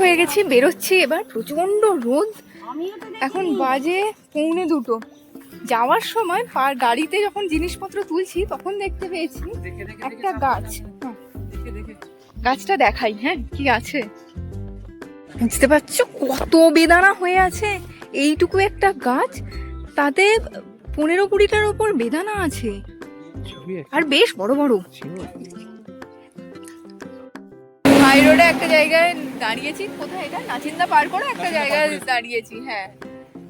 হয়ে গেছি বেরোচ্ছি এবার। প্রচণ্ড রোদ। এখন বাজে পৌনে দুটো। যাওয়ার সময় পার গাড়িতে যখন জিনিসপত্র তুলছি তখন দেখতে পেয়েছি একটা গাছ। হ্যাঁ। গাছটা দেখাই হ্যাঁ কি আছে। বুঝতে পারছ? কত বেদানা হয়ে আছে। এইটুকু একটা গাছ তাতে পনেরো কুড়িটার ওপর বেদানা আছে। আর বেশ বড় বড়। হাই রোডে একটা জায়গায় দাঁড়িয়েছি। কোথায় এটা? নাচিন্দা পার করে একটা জায়গায় দাঁড়িয়েছি হ্যাঁ।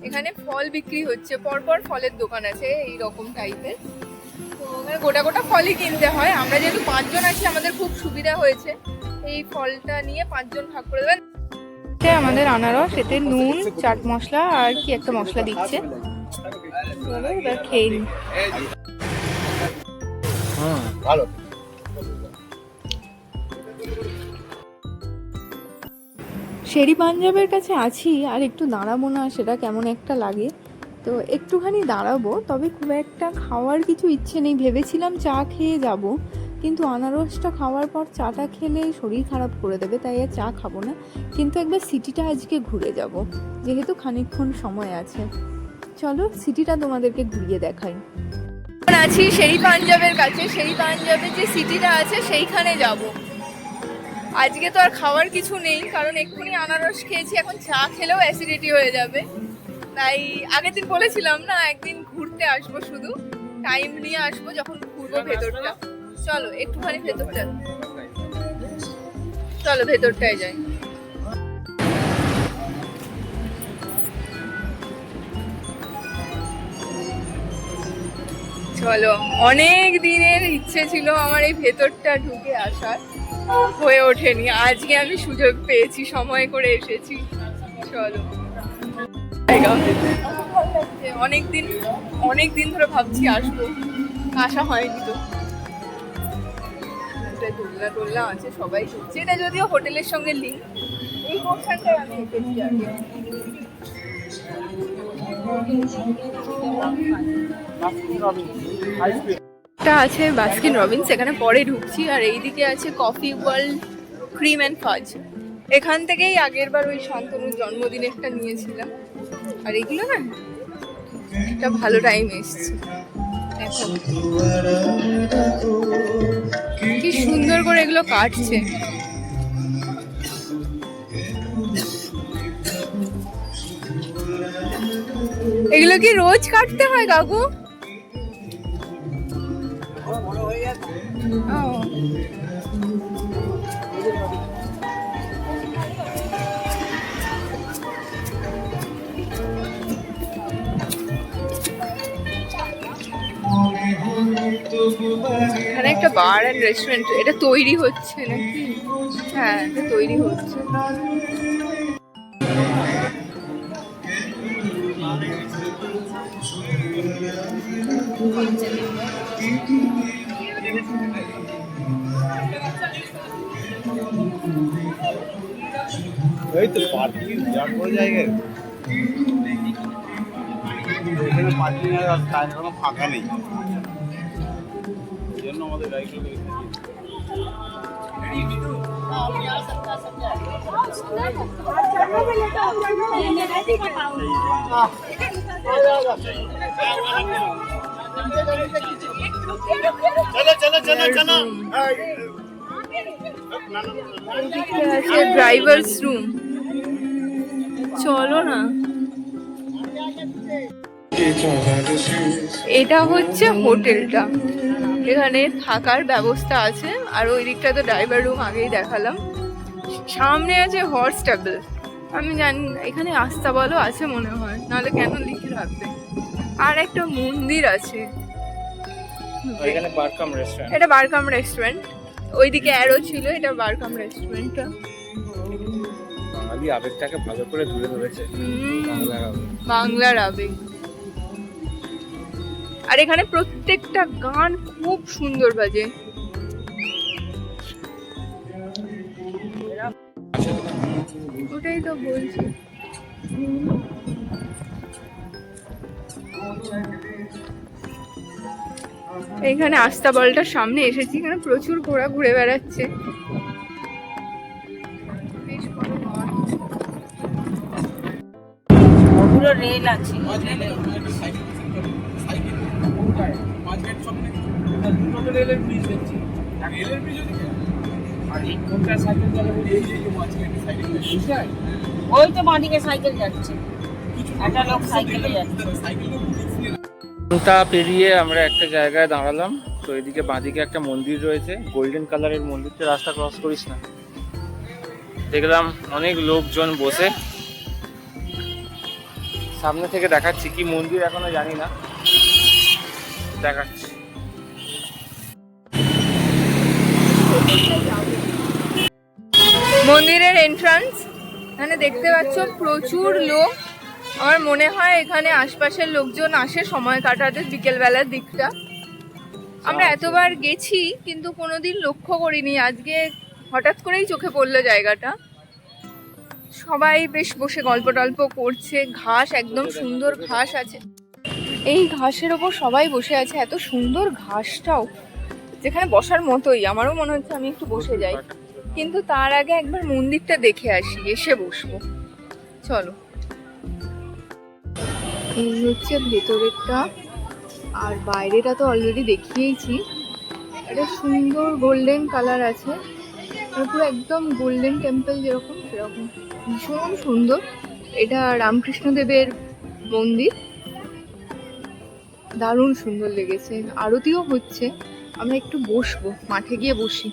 এখানে ফল বিক্রি হচ্ছে পরপর ফলের দোকান আছে এই রকম টাইপের তো গোটা গোটা ফলই কিনতে হয়। আমরা যেহেতু পাঁচজন আছি আমাদের খুব সুবিধা হয়েছে। এই ফলটা নিয়ে পাঁচজন ভাগ করে দেবেন। এটা আমাদের আনারস এতে নুন চাট মশলা আর কি একটা মশলা দিচ্ছে। খেয়ে নিই। ভালো। শেরি পাঞ্জাবের কাছে আছি, আর একটু দাঁড়াবো না, সেটা কেমন একটা লাগে। তো একটুখানি দাঁড়াবো, তবে খুব একটা খাওয়ার কিছু ইচ্ছে নেই। ভেবেছিলাম চা খেয়ে যাব, কিন্তু আনারসটা খাওয়ার পর চাটা খেলে শরীর খারাপ করে দেবে, তাই আর চা খাব না। কিন্তু একবার সিটিটা আজকে ঘুরে যাব, যেহেতু খানিকক্ষণ সময় আছে। চলো সিটিটা তোমাদেরকে ঘুরিয়ে দেখাই। আছি সেই পাঞ্জাবের কাছে। সেই পাঞ্জাবের যে সিটিটা আছে, সেইখানে যাব। আজকে তো আর খাওয়ার কিছু নেই কারণ এক্ষুনি আনারস খেয়েছি এখন চা খেলেও অ্যাসিডিটি হয়ে যাবে। তাই আগের দিন বলেছিলাম না একদিন ঘুরতে আসব শুধু টাইম নিয়ে আসব যখন ঘুরবো ভেতরটা। চলো একটুখানি ভেতরটা। চলো ভেতরটায় যাই। চলো অনেক দিনের ইচ্ছে ছিল আমার এই ভেতরটা ঢুকে আসার। হয়ে ওঠেনি। আজকে আমি সুযোগ পেয়েছি, সময় করে এসেছি। চলো। অনেক দিন অনেক দিন ধরে ভাবছি আসব। আসা হয়নি তো। একটা দোলনা টোলনা আছে, সবাই এটা যদিও হোটেলের সঙ্গে লিঙ্ক এই পোর্শনটায় আমি এসেছি আগে। একটা আছে বাস্কিন রবিন্স এখানে পরে ঢুকছি। আর এইদিকে আছে কফি ওয়ার্ল্ড ক্রিম অ্যান্ড ফাজ এখান থেকেই আগের বার ওই শান্তনুর জন্মদিনে একটা নিয়েছিলাম। আর এগুলো না, একটা ভালো টাইম এসছে। কি সুন্দর করে এগুলো কাটছে। এগুলো কি রোজ কাটতে হয় কাকু? এখানে একটা বার অ্যান্ড রেস্টুরেন্ট এটা তৈরি হচ্ছে নাকি? হ্যাঁ এটা তৈরি হচ্ছে। এই তো পার্কিং যা করে জায়গায়। এখানে এর রাস্তা কোনো ফাঁকা নেই। এই জন্য আমাদের গাড়িগুলো এখানে চলো চলো চলো চলো। আছে ড্রাইভারস রুম চলো না। এটা হচ্ছে হোটেলটা। এখানে থাকার ব্যবস্থা আছে। আর ওই দিকটা তো ড্রাইভার রুম আগেই দেখালাম। সামনে আছে হর্স স্টেবল আমি জানি এখানে আস্থা বলো আছে মনে হয়। নাহলে কেন লিখে রাখবে? আর একটা মন্দির আছে। এখানে বারকাম রেস্টুরেন্ট এটা বারকাম রেস্টুরেন্ট ওইদিকে অ্যারো ছিল এটা বারকাম রেস্টুরেন্টটা বাঙালি আবেগটাকে ভালো করে তুলে ধরেছে। বাংলার আবেগ। আর এখানে প্রত্যেকটা গান খুব সুন্দর বাজে। ওটাই তো বলছি। এইখানে আস্তাবলটার সামনে এসেছি, এখানে প্রচুর ঘোড়া ঘুরে বেড়াচ্ছে। রেল আছে। ওই তো বাঁদিকে সাইকেল যাচ্ছে। একটা লোক সাইকেল যাচ্ছে। তা পেরিয়ে আমরা একটা জায়গায় দাঁড়ালাম। তো এদিকে বাঁদিকে একটা মন্দির রয়েছে। গোল্ডেন কালারের মন্দিরটা রাস্তা ক্রস করিস না। দেখলাম অনেক লোকজন বসে। সামনে থেকে দেখাচ্ছি কি মন্দির এখনও জানি না। দেখাচ্ছি। মন্দিরের এন্ট্রান্স এখানে দেখতে পাচ্ছ প্রচুর লোক। আমার মনে হয় এখানে আশপাশের লোকজন আসে সময় কাটাতে বিকেলবেলার দিকটা। আমরা এতবার গেছি কিন্তু কোনোদিন লক্ষ্য করিনি। আজকে হঠাৎ করেই চোখে পড়ল জায়গাটা। সবাই বেশ বসে গল্প টল্প করছে। ঘাস একদম সুন্দর ঘাস আছে। এই ঘাসের ওপর সবাই বসে আছে। এত সুন্দর ঘাসটাও যেখানে বসার মতোই। আমারও মনে হচ্ছে আমি একটু বসে যাই। কিন্তু তার আগে একবার মন্দিরটা দেখে আসি এসে বসবো। চলো। এই হচ্ছে ভেতরেরটা আর বাইরেটা তো অলরেডি দেখিয়েইছি। এটা সুন্দর গোল্ডেন কালার আছে। আর পুরো একদম গোল্ডেন টেম্পল যেরকম, সেরকম। ভীষণ সুন্দর। এটা রামকৃষ্ণদেবের মন্দির। দারুণ সুন্দর লেগেছে। আরতিও হচ্ছে। আমরা একটু বসবো, মাঠে গিয়ে বসি।